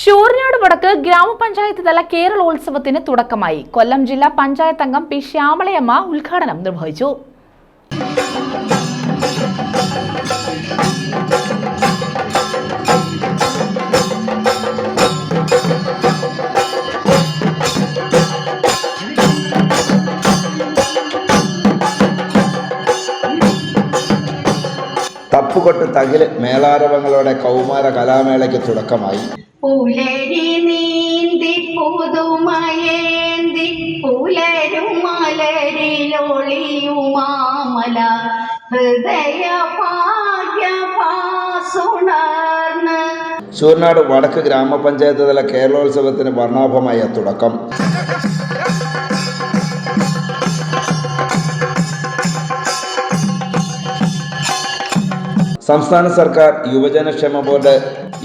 ഷൂർനാട് വടക്ക് ഗ്രാമപഞ്ചായത്ത് തല കേരളോത്സവത്തിന് തുടക്കമായി. കൊല്ലം ജില്ലാ പഞ്ചായത്ത് അംഗം പി ശ്യാമളയമ്മ ഉദ്ഘാടനം നിർവഹിച്ചു. തപ്പുകൊട്ട് തകിൽ മേളാരവങ്ങളോടെ കൗമാര കലാമേളയ്ക്ക് തുടക്കമായി. പുലരി നീന്തി പുതുമയേന്തി പുലരും മലരിലൊളിയുമാമല ഹൃദയ ഭാഗ്യപാസുണർന്ന് ശൂർനാട് വടക്ക് ഗ്രാമപഞ്ചായത്ത് തല കേരളോത്സവത്തിന് വർണാഭമായ തുടക്കം. സംസ്ഥാന സർക്കാർ യുവജനക്ഷേമ ബോർഡ്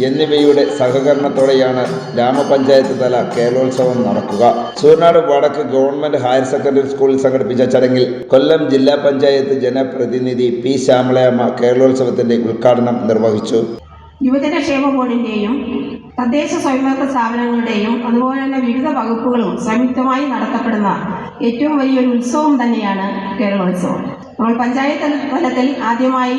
എന്നിവയുടെ സഹകരണത്തോടെയാണ് ഗ്രാമപഞ്ചായത്ത് തല കേരളോത്സവം നടക്കുക. സൂർനാട് വടക്ക് ഗവൺമെന്റ് ഹയർ സെക്കൻഡറി സ്കൂളിൽ സംഘടിപ്പിച്ച ചടങ്ങിൽ കൊല്ലം ജില്ലാ പഞ്ചായത്ത് ജനപ്രതിനിധി പി ശ്യാമളയമ്മ കേരളോത്സവത്തിന്റെ ഉദ്ഘാടനം നിർവഹിച്ചു. യുവജനക്ഷേമ ബോർഡിന്റെയും തദ്ദേശ സ്വയംഭരണ സ്ഥാപനങ്ങളുടെയും അതുപോലെ തന്നെ വിവിധ വകുപ്പുകളും സംയുക്തമായി നടത്തപ്പെടുന്ന ഏറ്റവും വലിയൊരു ഉത്സവം തന്നെയാണ് കേരളോത്സവം. നമ്മൾ പഞ്ചായത്ത് തലത്തിൽ ആദ്യമായി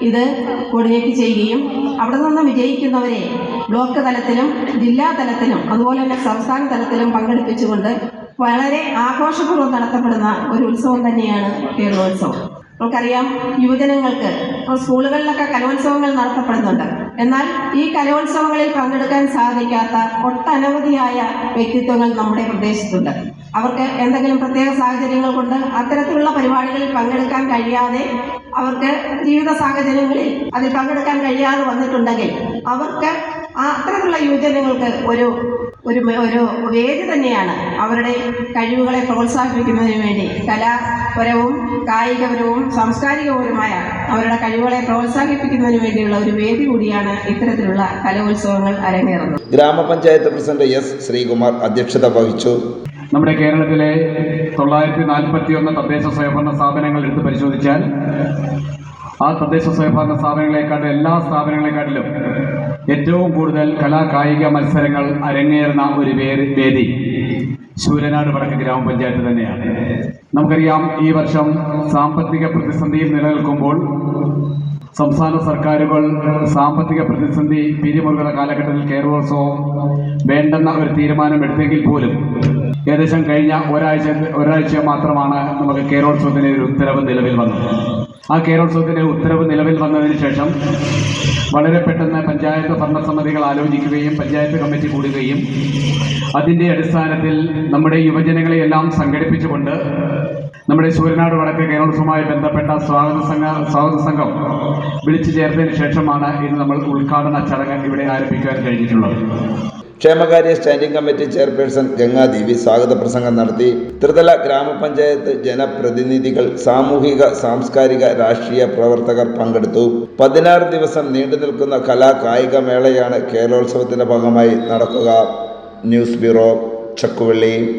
ഇത് കോർഡിനേറ്റ് ചെയ്യുകയും അവിടെ നിന്ന് വിജയിക്കുന്നവരെ ബ്ലോക്ക് തലത്തിലും ജില്ലാ തലത്തിലും അതുപോലെ തന്നെ സംസ്ഥാന തലത്തിലും പങ്കെടുപ്പിച്ചുകൊണ്ട് വളരെ ആഘോഷപൂർവം നടത്തപ്പെടുന്ന ഒരു ഉത്സവം തന്നെയാണ് കേരളോത്സവം. നമുക്കറിയാം യുവജനങ്ങൾക്ക് സ്കൂളുകളിലൊക്കെ കലോത്സവങ്ങൾ നടത്തപ്പെടുന്നുണ്ട്. എന്നാൽ ഈ കലോത്സവങ്ങളിൽ പങ്കെടുക്കാൻ സാധിക്കാത്ത ഒട്ടനവധിയായ വ്യക്തിത്വങ്ങൾ നമ്മുടെ പ്രദേശത്തുണ്ട്. അവർക്ക് എന്തെങ്കിലും പ്രത്യേക സാഹചര്യങ്ങൾ കൊണ്ട് അത്തരത്തിലുള്ള പരിപാടികളിൽ പങ്കെടുക്കാൻ കഴിയാതെ അവർക്ക് ജീവിത സാഹചര്യങ്ങളിൽ അതിൽ പങ്കെടുക്കാൻ കഴിയാതെ വന്നിട്ടുണ്ടെങ്കിൽ അവർക്ക് അത്തരത്തിലുള്ള യുവജനങ്ങൾക്ക് ഒരു ഒരു ഒരു വേദി തന്നെയാണ് അവരുടെ കഴിവുകളെ പ്രോത്സാഹിപ്പിക്കുന്നതിന് വേണ്ടി കലാപരവും കായികപരവും സാംസ്കാരികപരവുമായ അവരുടെ കഴിവുകളെ പ്രോത്സാഹിപ്പിക്കുന്നതിന് വേണ്ടിയുള്ള ഒരു വേദി കൂടിയാണ് ഇത്തരത്തിലുള്ള കലോത്സവങ്ങൾ അരങ്ങേറുന്നത്. ഗ്രാമപഞ്ചായത്ത് പ്രസിഡന്റ് എസ് ശ്രീകുമാർ അധ്യക്ഷത വഹിച്ചു. നമ്മുടെ കേരളത്തിലെ തൊള്ളായിരത്തി നാൽപ്പത്തി ഒന്ന് തദ്ദേശ സ്വയംഭരണ സ്ഥാപനങ്ങൾ എടുത്ത് പരിശോധിച്ചാൽ ആ തദ്ദേശ സ്വയംഭരണ സ്ഥാപനങ്ങളെക്കാട്ടും എല്ലാ സ്ഥാപനങ്ങളെക്കാട്ടിലും ഏറ്റവും കൂടുതൽ കലാകായിക മത്സരങ്ങൾ അരങ്ങേറുന്ന ഒരു വേദി ശൂരനാട് വടക്ക് ഗ്രാമപഞ്ചായത്ത് തന്നെയാണ്. നമുക്കറിയാം ഈ വർഷം സാമ്പത്തിക പ്രതിസന്ധിയിൽ നിലനിൽക്കുമ്പോൾ സംസ്ഥാന സർക്കാരുകൾ സാമ്പത്തിക പ്രതിസന്ധി പിരിമുറുകുന്ന കാലഘട്ടത്തിൽ കേരളോത്സവം വേണ്ടെന്ന ഒരു തീരുമാനം എടുത്തെങ്കിൽ പോലും ഏകദേശം കഴിഞ്ഞ ഒരാഴ്ച ഒരാഴ്ച മാത്രമാണ് നമുക്ക് കേരളോത്സവത്തിന് ഒരു ഉത്തരവ് നിലവിൽ വന്നത്. ആ കേരളോത്സവത്തിന്റെ ഉത്തരവ് നിലവിൽ വന്നതിന് ശേഷം വളരെ പെട്ടെന്ന് പഞ്ചായത്ത് ഭരണസമിതികൾ ആലോചിക്കുകയും പഞ്ചായത്ത് കമ്മിറ്റി കൂടുകയും അതിന്റെ അടിസ്ഥാനത്തിൽ നമ്മുടെ യുവജനങ്ങളെ എല്ലാം സംഘടിപ്പിച്ചുകൊണ്ട് നമ്മുടെ സൂര്യനാട് വടക്ക് കേരളോത്സവവുമായി ബന്ധപ്പെട്ട സ്വാഗത സംഘ സ്വാഗത സംഘം വിളിച്ചു ചേർത്തതിന് ശേഷമാണ് ഇന്ന് നമ്മൾ ഉദ്ഘാടന ചടങ്ങ് ഇവിടെ ആരംഭിക്കാൻ കഴിഞ്ഞിട്ടുള്ളത്. ക്ഷേമകാര്യ സ്റ്റാൻഡിംഗ് കമ്മിറ്റി ചെയർപേഴ്സൺ ഗംഗാദേവി സ്വാഗത പ്രസംഗം നടത്തി. ത്രിതല ഗ്രാമപഞ്ചായത്ത് ജനപ്രതിനിധികൾ സാമൂഹിക സാംസ്കാരിക രാഷ്ട്രീയ പ്രവർത്തകർ പങ്കെടുത്തു. പതിനാറ് ദിവസം നീണ്ടു നിൽക്കുന്ന കലാ കായിക മേളയാണ് കേരളോത്സവത്തിന്റെ ഭാഗമായി നടക്കുക. News bureau Chakkuvally.